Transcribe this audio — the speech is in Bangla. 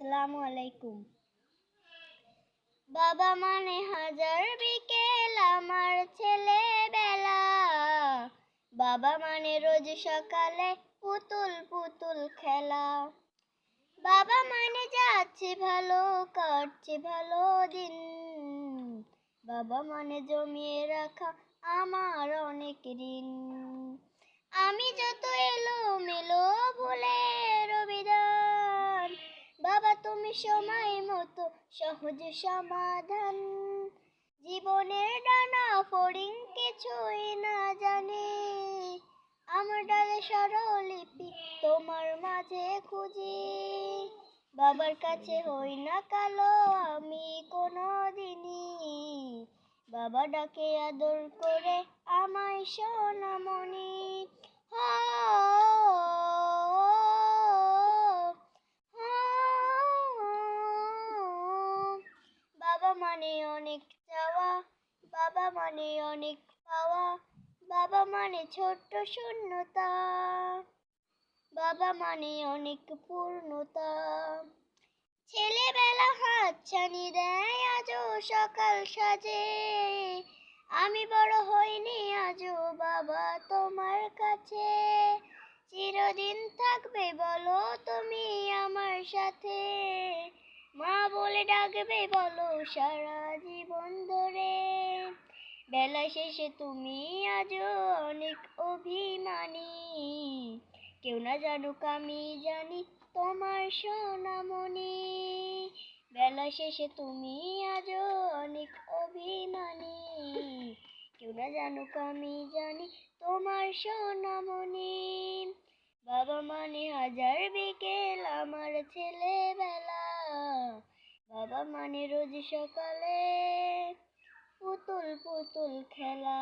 আসসালামু আলাইকুম। বাবা মানে হাজার বিকেল আমার ছেলেবেলা। বাবা মানে রোজ সকালে পুতুল পুতুল খেলা। বাবা মানে যাচ্ছে ভালো, কাটছে ভালো দিন। বাবা মানে জমিয়ে রাখা আমার অনেক ঋণ। আমি যত এলো সময় মতো সহজ সমাধান। জীবনের ডানা ফড়িং কিছুই না জানে। আমার ডালে স্বরলিপি তোমার মাঝে খুঁজি, বাবার কাছে হই না কালো আমি কোনো দিনই বাবা ডাকে আদর করে আমায় সোনামণি হো মানে অনেক চাওয়া, বাবা মানে অনেক পাওয়া, বাবা মানে ছোট্ট শূন্যতা, বাবা মানে অনেক পূর্ণতা। ছেলেবেলা হাতছানি দেয়, আজও সকাল সাজে। আমি বড় হইনি, আজও বাবা তোমার কাছে। চিরদিন থাকবে বলো তুমি আমার সাথে। মা বলে ডাকবে, বলো সারা জীবন ধরে। বেলা শেষে তুমি আজও অনেক অভিমানী। কেউ না জানুক আমি জানি তোমার সোনামণি। বেলা শেষে তুমি আজও অনেক অভিমানী। কেউ না জানুক আমি জানি তোমার সোনামণি। বাবা মানে হাজার বিকেল আমার ছেলেবেলা। মানে রোজ সকালে পুতুল পুতুল খেলা।